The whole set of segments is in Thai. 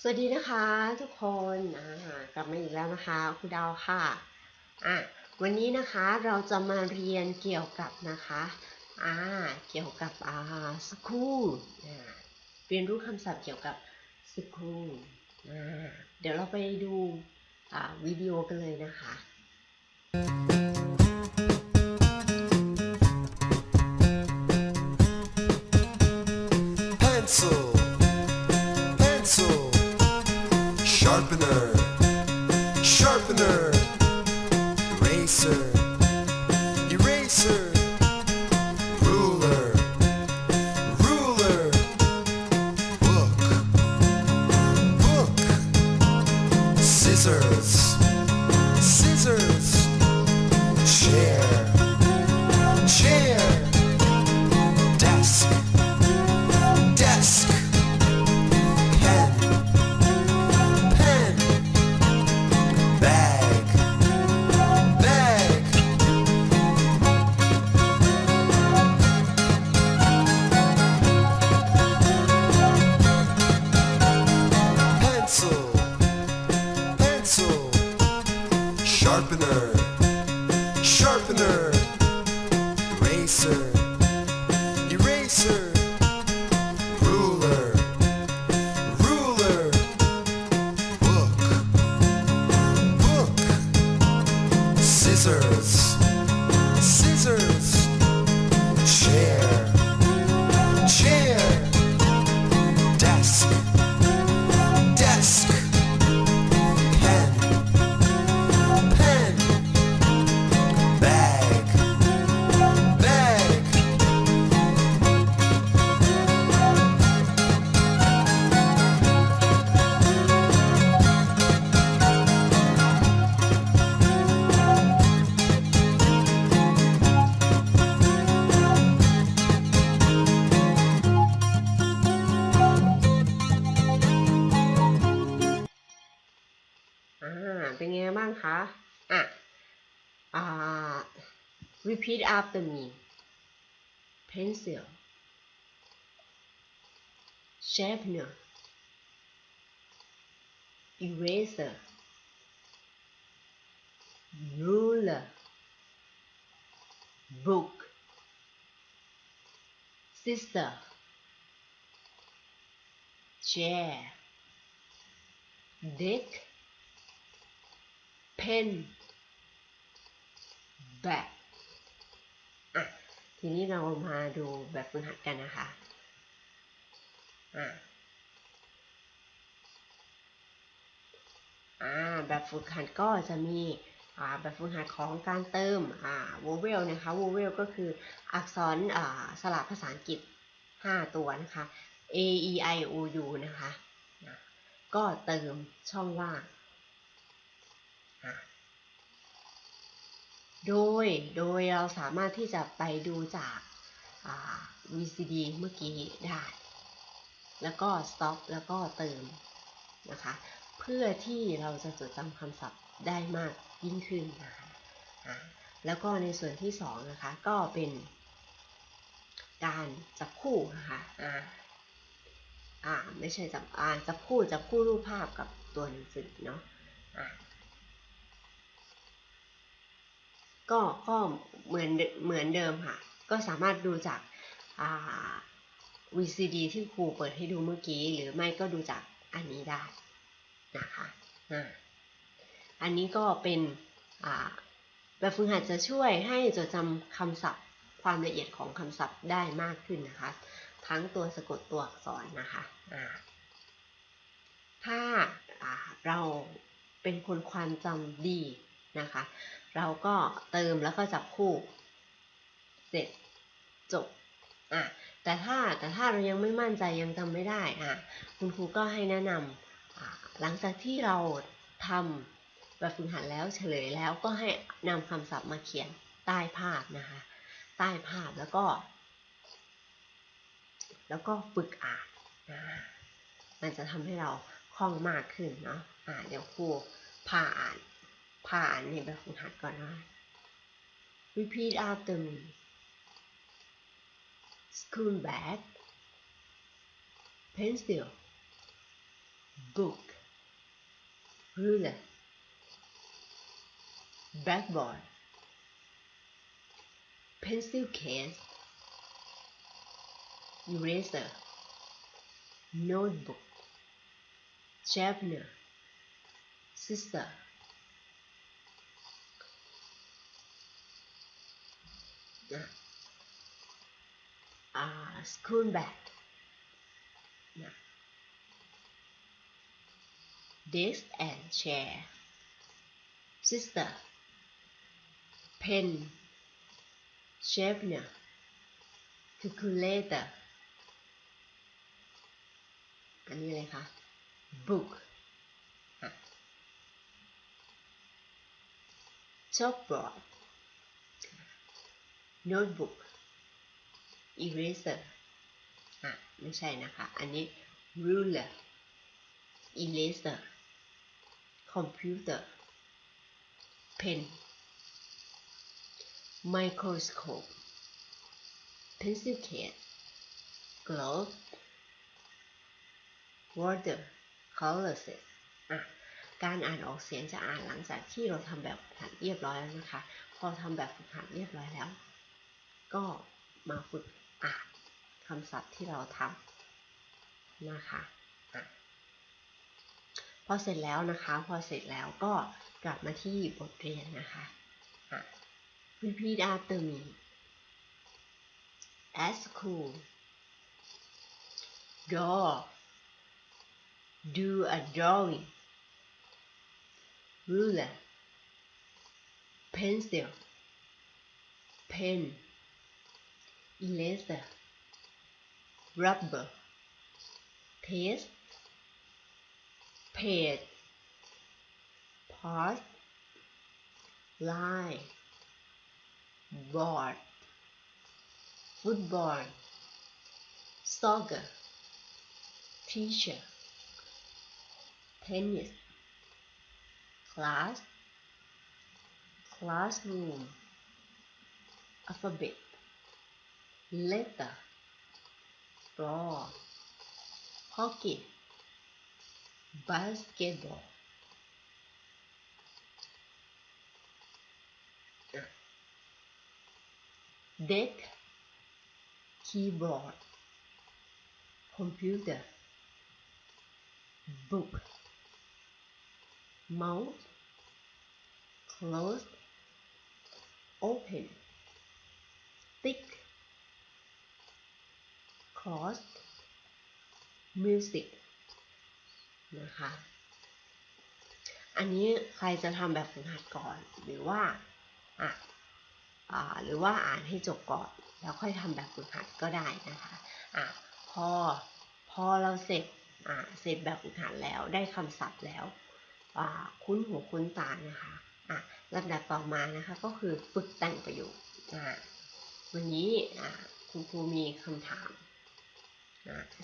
สวัสดีนะคะทุกคนกลับมาอีกแล้วนะคะครูดาวค่ะอะ วันนี้นะคะเราจะมาเรียนเกี่ยวกับนะคะอ่าเกี่ยวกับอ่าสกูลเรียนรู้คำศัพท์เกี่ยวกับสกูลอ่าเดี๋ยวเราไปดูอ่าวิดีโอกันเลยนะคะ pencil, pencil, sharpener, sharpener, eraser, เป็นไงบ้างคะ อ่ะ อ่า repeat after me pencil sharpener eraser ruler book sister chair deck pen bag อะทีนี้เรามาดูแบบฝึกหัดกันนะคะอะอ่าแบบฝึกหัดก็จะมีอ่าแบบฝึกหัดของการเติมอ่า vowel นะคะ vowel ก็คืออักษรอ่าสระภาษาอังกฤษ 5 ตัวนะคะ a e i o u นะคะะก็เติมช่องว่าง อะ โดยโดยเราสามารถที่จะไปดูจากา VCD เมื่อกี้ได้ แล้วก็ stop แล้วก็เติมนะคะ เพื่อที่เราจะจดจำคำศัพท์ได้มากยิ่งขึ้นนะคะแล้วก็ในส่วนที่สองนะคะก็เป็นการจับคู่นะคะอ่าอ่าไม่ใช่จับอ่าจับคู่จับคู่รูปภาพกับตัวหนังสือเนาะอ่า ก็ก็เหมือนเดิเหมือนเดิมค่ะ ก็สามารถดูจากา VCD ที่ครูเปิดให้ดูเมื่อกี้ หรือไม่ก็ดูจากอันนี้ได้นะคะอันนี้ก็เป็นแบบฝึกหัดจะช่วยให้จดจำคำศัพท์ความละเอียดของคำศัพท์ได้มากขึ้นนะคะ ทั้งตัวสะกดตัวอักษรนะคะถ้าเราเป็นคนความจำดีนะคะ เราก็เติมแล้วก็จับคู่ เสร็จจบอะแต่ถ้าแต่ถ้าเรายังไม่มั่นใจยังจำไม่ได้อะคุณครูก็ให้แนะนำะหลังจากที่เราทำแบบฝึกหัดแล้วเฉลยแล้วก็ให้นำคำศัพท์มาเขียนใต้ภาพนะคะใต้ภาพแล้วก็ แล้วก็ฝึกอ่านนะมันจะทำให้เราคล่องมากขึ้นเนาะอ่าเดี๋ยวครูพาอ่าน ผ่านในแบบฝึกหัดก่อนนะ repeat after me school bag pencil book ruler blackboard pencil case eraser notebook sharpener sister นะอ่า school bag นะ desk and chair sister pen sharpener calculator อันนี้เลยคะ book อะ chalkboard notebook eraser อะ ไม่ใช่นะคะ อันนี้ ruler eraser computer pen microscope pencil case glove water color set อะการอ่านออกเสียงจะอ่านหลังจากที่เราทำแบบฝึกหัดเรียบร้อยแล้วนะคะ พอทำแบบฝึกหัดเรียบร้อยแล้ว ก็มาฝึกอ่านคำศัพท์ที่เราทำนะคะอะพอเสร็จแล้วนะคะ พอเสร็จแล้วก็กลับมาที่บทเรียนนะคะอะ repeat after me at school draw do a drawing ruler pencil pen eraser rubber paste page part, line board football soccer teacher tennis class classroom alphabet letter ball hockey. Basketball. Deck. Keyboard. Computer. Book. Mouse close open cross music นะคะ อันนี้ใครจะทำแบบฝึกหัดก่อน หรือว่าอะอ่าหรือว่าอ่านให้จบก่อน แล้วค่อยทำแบบฝึกหัดก็ได้นะคะอะพอพอเราเสร็จอ่าเสร็จแบบฝึกหัดแล้วได้คำศัพท์แล้วอ่าคุ้นหูคุ้นตานะคะอะลำดับต่อมานะคะก็คือฝึกแต่งประโยคอ่าวันนี้อ่าคุณครูมีคำถาม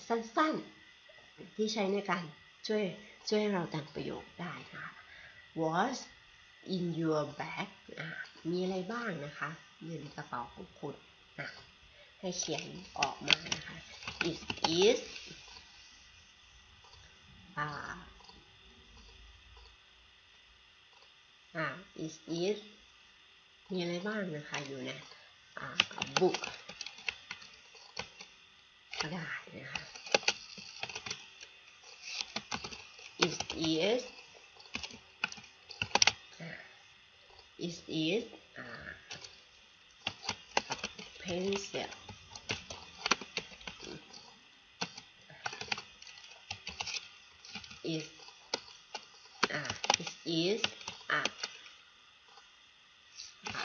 สั้นๆ ที่ใช้ในการช่วยช่วยให้เราแต่งประโยคได้นะคะ What's in your bag มีอะไรบ้างนะคะอยู่ในกระเป๋าของคุณอะให้เขียนออกมานะคะ It is อ่าอ่า It is มีอะไรบ้างนะคะอยู่ในอ่า book ก็ได้นะคะ It is is pencil is อ่า it is อ่าอ่า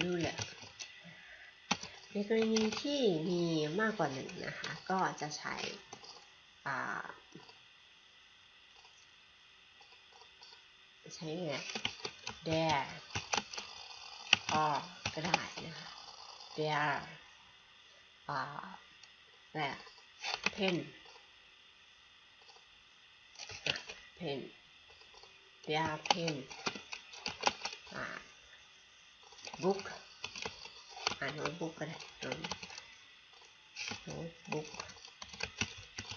ruler ในกรณีที่มีมากกว่าหนึ่งนะคะ ก็จะใช้ อ่าใช้ไง there or ก็ได้นะคะ there อ่าและ pen อะ pen there pen อ่า book อ่าน notebook ก็ได้ notebook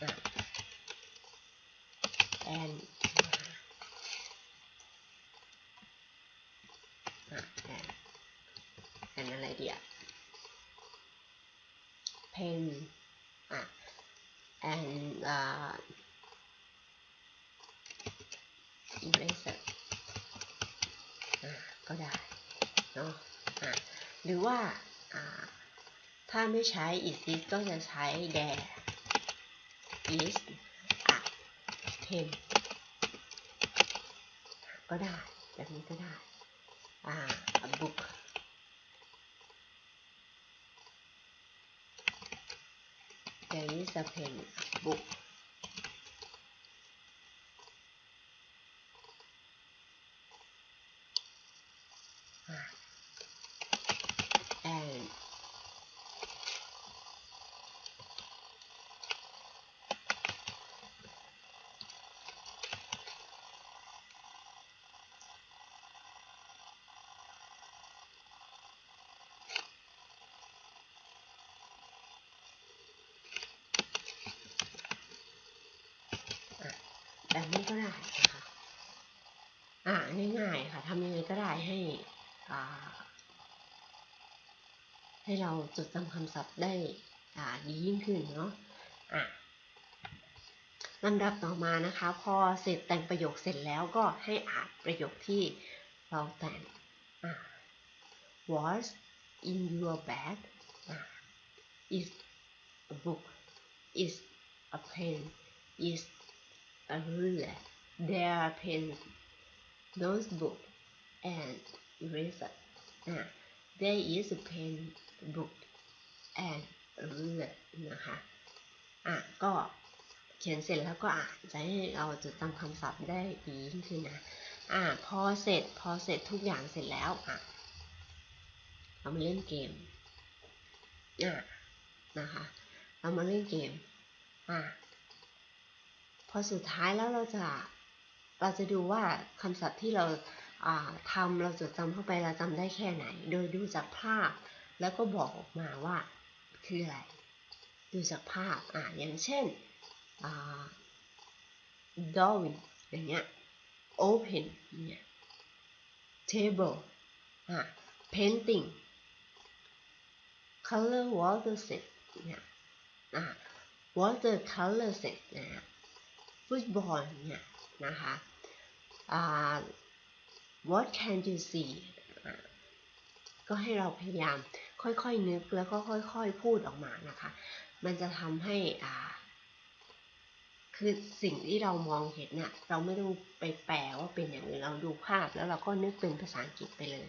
อะ and uh, eraser อ่าก็ได้เนาะอะ หรือว่าอ่าถ้าไม่ใช้ is this ก็จะใช้ there is a pen ก็ได้ แบบนี้ก็ได้อ่า a book there is a pen a book อ่า and อะ แบบนี้ก็ได้นะคะอ่าง่ายๆค่ะทำยังไงก็ได้ให้อ่าให้เราจดจำคำศัพท์ได้อ่าดียิ่งขึ้นเนาะอะลำดับต่อมานะคะ พอเสร็จแต่งประโยคเสร็จแล้วก็ให้อ่านประโยคที่เราแต่งอะ What's in your bag is a book is a pen is a ruler there are pens notebook and eraser อะ there is a pen book and a ruler นะคะ อะ ก็เขียนเสร็จแล้วก็อ่านจะให้เราจดจำคำศัพท์ได้ดียิ่งขึ้นนะ อะ พอเสร็จ พอเสร็จทุกอย่างเสร็จแล้ว อะ เรามาเล่นเกม อะ นะคะ เรามาเล่นเกม อะ พอสุดท้ายแล้วเราจะเราจะดูว่าคำศัพท์ที่เราทำเราจดจำเข้าไปเราจำได้แค่ไหน โดยดูจากภาพ แล้วก็บอกออกมาว่าคืออะไร ดูจากภาพอ่าอย่างเช่นอ่า drawing อย่างเงี้ย open เนี่ย table อ่า painting color water set เนี่ยอ่า water color set นะฮะ ฟุตบอลเนี่ยนะคะอ่า what can you see ก็ให้เราพยายามค่อยๆนึกแล้วก็ค่อยๆพูดออกมานะคะ มันจะทำให้อ่าคือสิ่งที่เรามองเห็นน่ะเราไม่ต้องไปแปลว่าเป็นอย่างอื่นเราดูภาพแล้วเราก็นึกเป็นภาษาอังกฤษไปเลย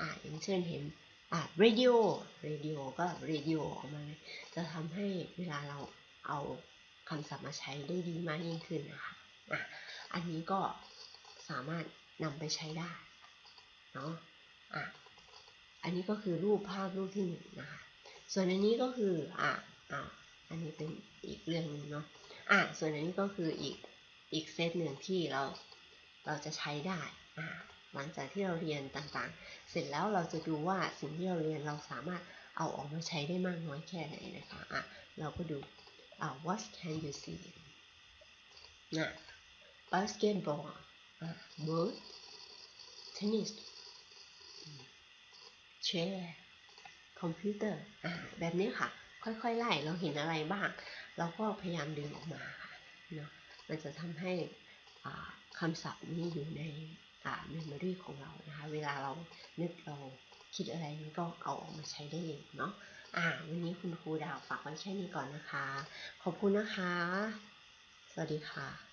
อ่าอย่างเช่นเห็นอ่า radio radio ก็ radio ออกมาเลยจะทำให้เวลาเราเอา คำศัพท์มาใช้ได้ดีมากยิ่งขึ้นนะคะอะอันนี้ก็สามารถนำไปใช้ได้เนาะอะอันนี้ก็คือรูปภาพรูปที่หนึ่งนะคะ ส่วนอันนี้ก็คืออะอะอันนี้เป็นอีกเรื่องหนึงเนาะอะส่วนอันนี้ก็คืออีกอีกเซตหนึ่งที่เราเราจะใช้ได้อะหลังจากที่เราเรียนต่างๆ เสร็จแล้วเราจะดูว่าสิ่งที่เราเรียนเราสามารถเอาออกมาใช้ได้มากน้อยแค่ไหนนะคะอะเราก็ดู อะ what can you see นะ basketball อะ boat tennis chair คอมพิวเตอร์อ่าแบบนี้ค่ะ ค่อยๆไล่เราเห็นอะไรบ้าง เราก็พยายามดึงออกมาค่ะเนาะมันจะทำให้อ่าคำศัพท์นี้อยู่ในอ่า memory ของเรานะคะ เวลาเรานึกเราคิดอะไรมันก็เอาออกมาใช้ได้เลยเนาะ อ่าวันนี้คุณครูดาวฝากไว้แค่นี้ก่อนนะคะ ขอบคุณนะคะ สวัสดีค่ะ